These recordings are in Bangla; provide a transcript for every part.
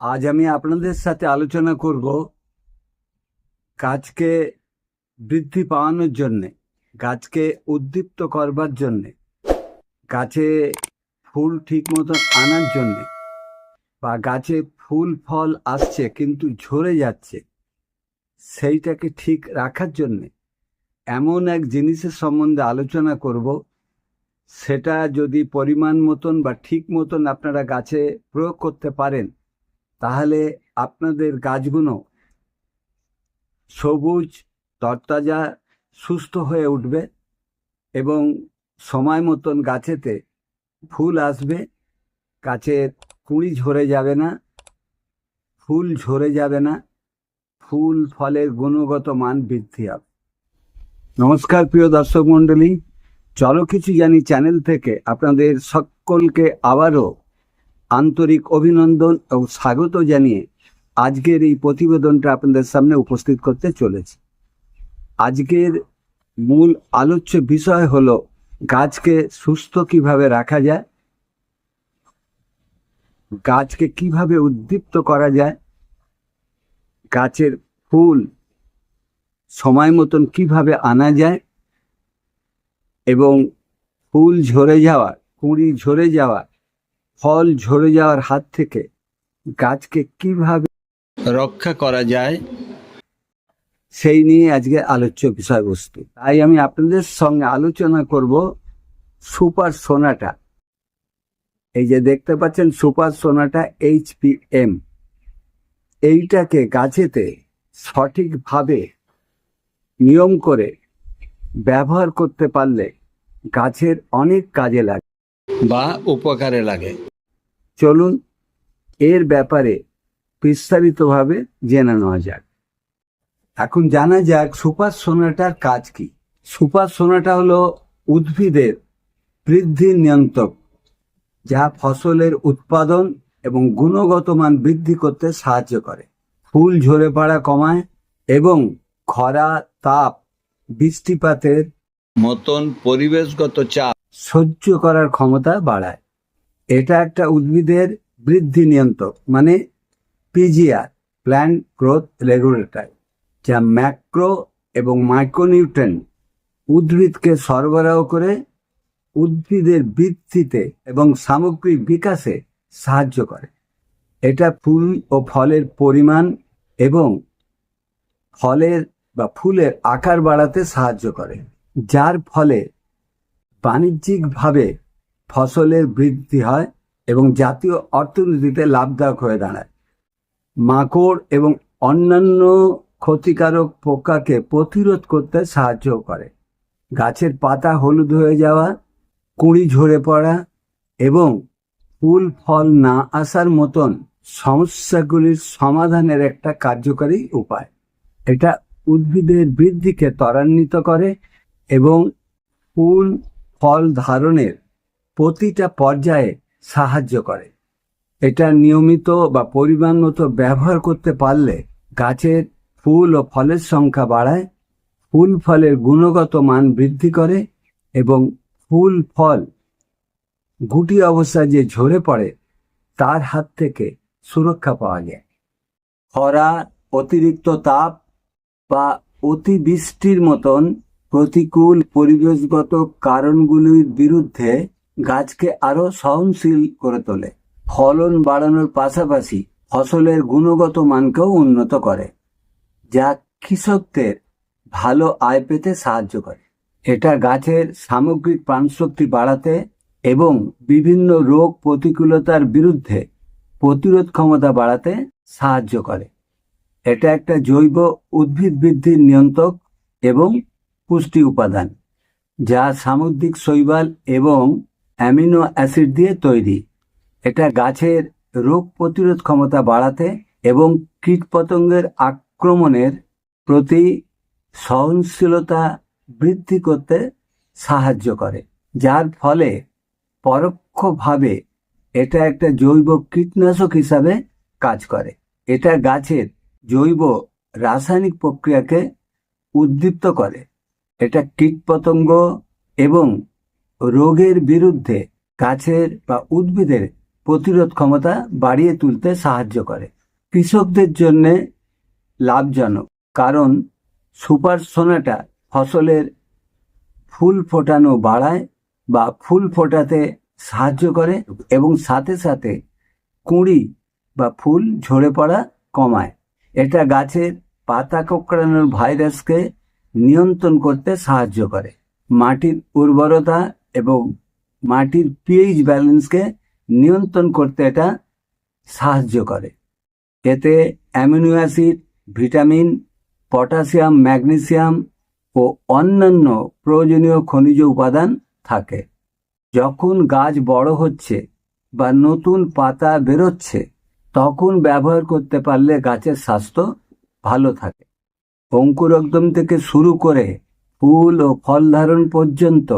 আজ আমি আপনাদের সাথে আলোচনা করব গাছকে বৃদ্ধি পাওয়ানোর জন্যে, গাছকে উদ্দীপ্ত করবার জন্যে, গাছে ফুল ঠিক মতন আনার জন্যে, বা গাছে ফুল, ফল আসছে কিন্তু ঝরে যাচ্ছে, সেইটাকে ঠিক রাখার জন্যে এমন এক জিনিসের সম্বন্ধে আলোচনা করব। সেটা যদি পরিমাণ মতন বা ঠিক মতন আপনারা গাছে প্রয়োগ করতে পারেন তাহলে আপনাদের গাছগুলো সবুজ, তরতাজা, সুস্থ হয়ে উঠবে এবং সময় মতন গাছেতে ফুল আসবে। গাছের কুঁড়ি ঝরে যাবে না, ফুল ঝরে যাবে না, ফুল ফলের গুণগত মান বৃদ্ধি হবে। নমস্কার প্রিয় দর্শক মণ্ডলী, চলো কিছু জানি চ্যানেল থেকে আপনাদের সকলকে আবারও আন্তরিক অভিনন্দন ও স্বাগত জানিয়ে আজকের এই প্রতিবেদনটা আপনাদের সামনে উপস্থিত করতে চলেছি। আজকের মূল আলোচ্য বিষয় হলো গাছকে সুস্থ কীভাবে রাখা যায়, গাছকে কীভাবে উদ্দীপ্ত করা যায়, গাছের ফুল সময় মতন কীভাবে আনা যায় এবং ফুল ঝরে যাওয়া, কুঁড়ি ঝরে যাওয়া ফল ঝরে যাওয়ার হাত থেকে গাছকে কীভাবে রক্ষা করা যায়? সেই নিয়ে আজকে আলোচ্য বিষয়বস্তু। তাই আমি আপনাদের সঙ্গে আলোচনা করব সুপার সোনাটা। এই যে দেখতে পাচ্ছেন সুপার সোনাটা এইচপিএম এইটাকে গাছেতে সঠিকভাবে নিয়ম করে ব্যবহার করতে পারলে গাছের অনেক কাজে লাগে বা উপকারে লাগে। চলুন এর ব্যাপারে বিস্তারিতভাবে জেনে নেওয়া যাক। এখন জানা যাক সুপার সোনাটার কাজ কি। সুপার সোনাটা হলো উদ্ভিদের বৃদ্ধির নিয়ন্ত্রক, যা ফসলের উৎপাদন এবং গুণগত মান বৃদ্ধি করতে সাহায্য করে। ফুল ঝরে পড়া কমায় এবং খরা, তাপ, বৃষ্টিপাতের মতন পরিবেশগত চাপ সহ্য করার ক্ষমতা বাড়ায়। এটা একটা উদ্ভিদের বৃদ্ধি নিয়ন্ত্রক মানে পিজিআর প্ল্যান্ট গ্রোথ রেগুলেটর যা ম্যাক্রো এবং মাইক্রোনিউট্রেন উদ্ভিদকে সরবরাহ করে উদ্ভিদের বৃদ্ধিতে এবং সামগ্রিক বিকাশে সাহায্য করে। এটা ফুল ও ফলের পরিমাণ এবং ফলের বা ফুলের আকার বাড়াতে সাহায্য করে, যার ফলে বাণিজ্যিকভাবে ফসলের বৃদ্ধি হয় এবং জাতীয় অর্থনীতিতে লাভদায়ক হয়ে দাঁড়ায়। মাকড় এবং অন্যান্য ক্ষতিকারক পোকাকে প্রতিরোধ করতে সাহায্য করে। গাছের পাতা হলুদ হয়ে যাওয়া, কুঁড়ি ঝরে পড়া এবং ফুল, ফল না আসার মতন সমস্যাগুলির সমাধানের একটা কার্যকরী উপায়। এটা উদ্ভিদের বৃদ্ধিকে ত্বরান্বিত করে এবং ফুল, ফল ধারণের প্রতিটা পর্যায়ে সাহায্য করে। এটা নিয়মিত বা পরিমাণ মতো ব্যবহার করতে পারলে গাছের ফুল ও ফলের সংখ্যা বাড়ায়, ফুল ফলের গুণগত মান বৃদ্ধি করে এবং ফুল ফল গুটি অবস্থায় যে ঝরে পড়ে, তার হাত থেকে সুরক্ষা পাওয়া যায়। খরা, অতিরিক্ত তাপ বা অতিবৃষ্টির মতন প্রতিকূল পরিবেশগত কারণগুলির বিরুদ্ধে গাছকে আরও সহনশীল করে তোলে। ফলন বাড়ানোর পাশাপাশি ফসলের গুণগত মানকেও উন্নত করে, যা কৃষকদের ভালো আয় পেতে সাহায্য করে। এটা গাছের সামগ্রিক প্রাণশক্তি বাড়াতে এবং বিভিন্ন রোগ প্রতিকূলতার বিরুদ্ধে প্রতিরোধ ক্ষমতা বাড়াতে সাহায্য করে। এটা একটা জৈব উদ্ভিদ বৃদ্ধির নিয়ন্ত্রক এবং পুষ্টি উপাদান, যা সামুদ্রিক শৈবাল এবং অ্যামিনো অ্যাসিড দিয়ে তৈরি। এটা গাছের রোগ প্রতিরোধ ক্ষমতা বাড়াতে এবং কীটপতঙ্গের আক্রমণের প্রতি সহনশীলতা বৃদ্ধি করতে সাহায্য করে, যার ফলে পরোক্ষভাবে এটা একটা জৈব কীটনাশক হিসাবে কাজ করে। এটা গাছের জৈব রাসায়নিক প্রক্রিয়াকে উদ্দীপ্ত করে। এটা কীটপতঙ্গ এবং রোগের বিরুদ্ধে গাছের বা উদ্ভিদের প্রতিরোধ ক্ষমতা বাড়িয়ে তুলতে সাহায্য করে। কৃষকদের জন্য লাভজনক, কারণ সুপার সোনাটা ফসলের ফুল ফোটানো বাড়ায় বা ফুল ফোটাতে সাহায্য করে এবং সাথে সাথে কুঁড়ি বা ফুল ঝরে পড়া কমায়। এটা গাছের পাতা কোঁকড়ানোর ভাইরাসকে নিয়ন্ত্রণ করতে সাহায্য করে। মাটির উর্বরতা এবং মাটির পিএইচ ব্যালেন্সকে নিয়ন্ত্রণ করতে এটা সাহায্য করে। এতে amino acid vitamin potassium magnesium ও অন্যান্য প্রয়োজনীয় খনিজ উপাদান থাকে। যখন গাছ বড় হচ্ছে বা নতুন পাতা বেরোচ্ছে, তখন ব্যবহার করতে পারলে গাছের স্বাস্থ্য ভালো থাকে। অঙ্কুরোদ্গম থেকে শুরু করে ফুল ও ফল ধারণ পর্যন্ত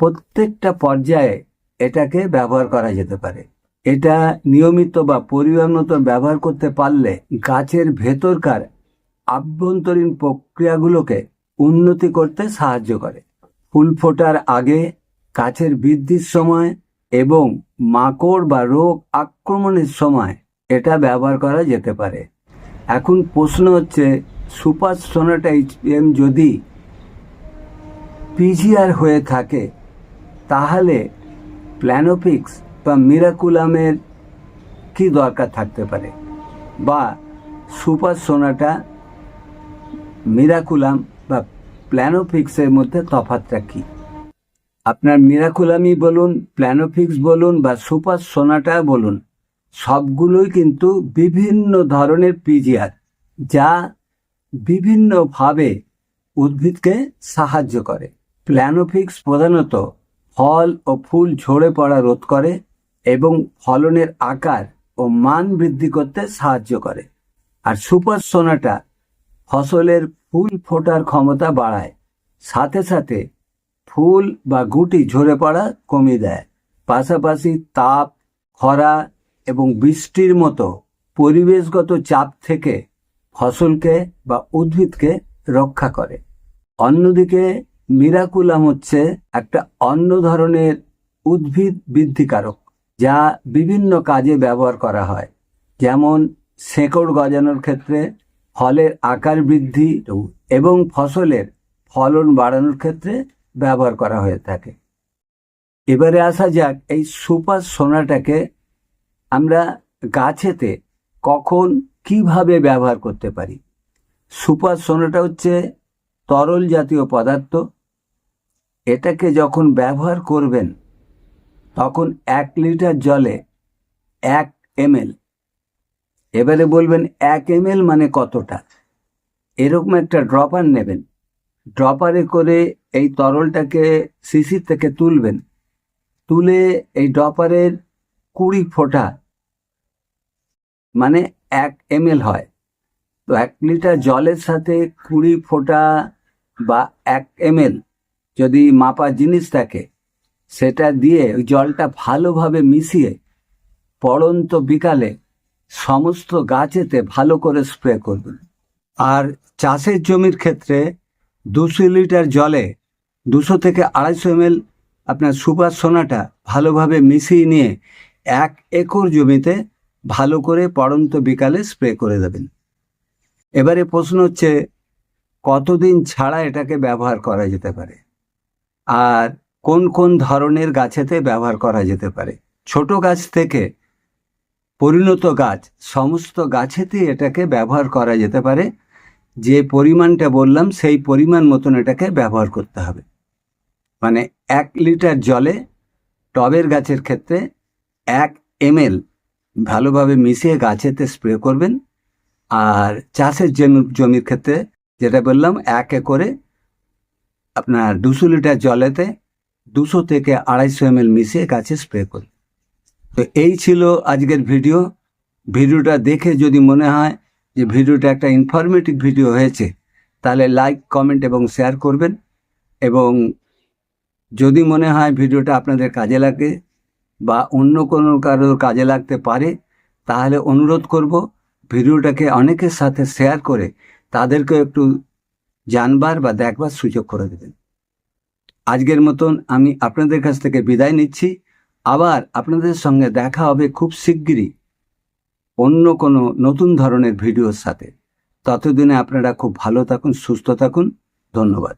প্রত্যেকটা পর্যায়ে এটাকে ব্যবহার করা যেতে পারে। এটা নিয়মিত বা পরিমাণ মতো ব্যবহার করতে পারলে গাছের ভেতরকার আভ্যন্তরীণ প্রক্রিয়াগুলোকে উন্নতি করতে সাহায্য করে। ফুল ফোটার আগে গাছের বৃদ্ধির সময় এবং মাকড় বা রোগ আক্রমণের সময় এটা ব্যবহার করা যেতে পারে। এখন প্রশ্ন হচ্ছে, সুপার সোনাটা এইচপিএম যদি পিজিআর হয়ে থাকে তাহলে প্ল্যানোফিক্স বা মিরাকুলামের কি দরকার থাকতে পারে? বা সুপার সোনাটা মিরাকুলাম বা প্ল্যানোফিক্সের মধ্যে তফাৎটা কি? আপনার মিরাকুলামই বলুন, প্ল্যানোফিক্স বলুন বা সুপার সোনাটা বলুন, সবগুলোই কিন্তু বিভিন্ন ধরনের পিজিআর যা বিভিন্নভাবে উদ্ভিদকে সাহায্য করে। প্ল্যানোফিক্স প্রধানত ফল ও ফুল ঝরে পড়া রোধ করে এবং ফলনের আকার ও মান বৃদ্ধি করতে সাহায্য করে। আর সুপার সোনাটা ফসলের ফুল ফোটার ক্ষমতা বাড়ায়। সাথে সাথে ফুল বা গুটি ঝরে পড়া কমিয়ে দেয়। পাশাপাশি তাপ, খরা এবং বৃষ্টির মতো পরিবেশগত চাপ থেকে ফসলকে বা উদ্ভিদকে রক্ষা করে। অন্যদিকে মিরাকুলাম হচ্ছে একটা অন্য ধরনের উদ্ভিদ বৃদ্ধিকারক, যা বিভিন্ন কাজে ব্যবহার করা হয়। যেমন শেকড় গজানোর ক্ষেত্রে ফলের আকার বৃদ্ধি এবং ফসলের ফলন বাড়ানোর ক্ষেত্রে ব্যবহার করা হয়ে থাকে। এবারে আসা যাক এই সুপার সোনাটাকে আমরা গাছেতে কখন কীভাবে ব্যবহার করতে পারি। সুপার সোনাটা হচ্ছে তরল জাতীয় পদার্থ এটাকে যখন ব্যবহার করবেন, তখন এক লিটার জলে এক এমএল। এবারে বলবেন এক এমএল মানে কতটা? এরকম একটা ড্রপার নেবেন। ড্রপারে করে এই তরলটাকে শিশির থেকে তুলবেন। তুলে এই ড্রপারের কুড়ি ফোঁটা মানে এক এমএল হয়। তো এক লিটার জলের সাথে কুড়ি ফোঁটা বা এক এমএল যদি মাপার জিনিস থাকে, সেটা দিয়ে ওই জলটা ভালোভাবে মিশিয়ে পড়ন্ত বিকালে সমস্ত গাছেতে ভালো করে স্প্রে করবেন। আর চাষের জমির ক্ষেত্রে দুশো লিটার জলে দুশো থেকে আড়াইশো এমএল আপনার সুপার সোনাটা ভালোভাবে মিশিয়ে নিয়ে এক একর জমিতে ভালো করে পড়ন্ত বিকালে স্প্রে করে দেবেন। এবারে প্রশ্ন হচ্ছে, কতদিন ছাড়া এটাকে ব্যবহার করা যেতে পারে? আর কোন কোন ধরনের গাছেতে ব্যবহার করা যেতে পারে? ছোট গাছ থেকে পরিণত গাছ, সমস্ত গাছেতেই এটাকে ব্যবহার করা যেতে পারে। যে পরিমাণটা বললাম, সেই পরিমাণ মতন এটাকে ব্যবহার করতে হবে। মানে এক লিটার জলে টবের গাছের ক্ষেত্রে এক এমএল ভালোভাবে মিশিয়ে গাছেতে স্প্রে করবেন। আর চাষের জমি জমির ক্ষেত্রে যেটা বললাম, এক একরে আপনার দুশো লিটার জলেতে দুশো থেকে আড়াইশো এমএল মিশিয়ে গাছে স্প্রে করুন। তো এই ছিল আজকের ভিডিও। ভিডিওটা দেখে যদি মনে হয় যে ভিডিওটা একটা ইনফরমেটিভ ভিডিও হয়েছে, তাহলে লাইক কমেন্ট এবং শেয়ার করবেন। এবং যদি মনে হয় ভিডিওটা আপনাদের কাজে লাগে বা অন্য কোনো কারোর কাজে লাগতে পারে, তাহলে অনুরোধ করব ভিডিওটাকে অনেকের সাথে শেয়ার করে তাদেরকে একটু জানবার বা দেখবার সুযোগ করে দেবেন। আজকের মতন আমি আপনাদের কাছ থেকে বিদায় নিচ্ছি। আবার আপনাদের সঙ্গে দেখা হবে খুব শিগগিরই অন্য কোনো নতুন ধরনের ভিডিওর সাথে। ততদিনে আপনারা খুব ভালো থাকুন, সুস্থ থাকুন। ধন্যবাদ।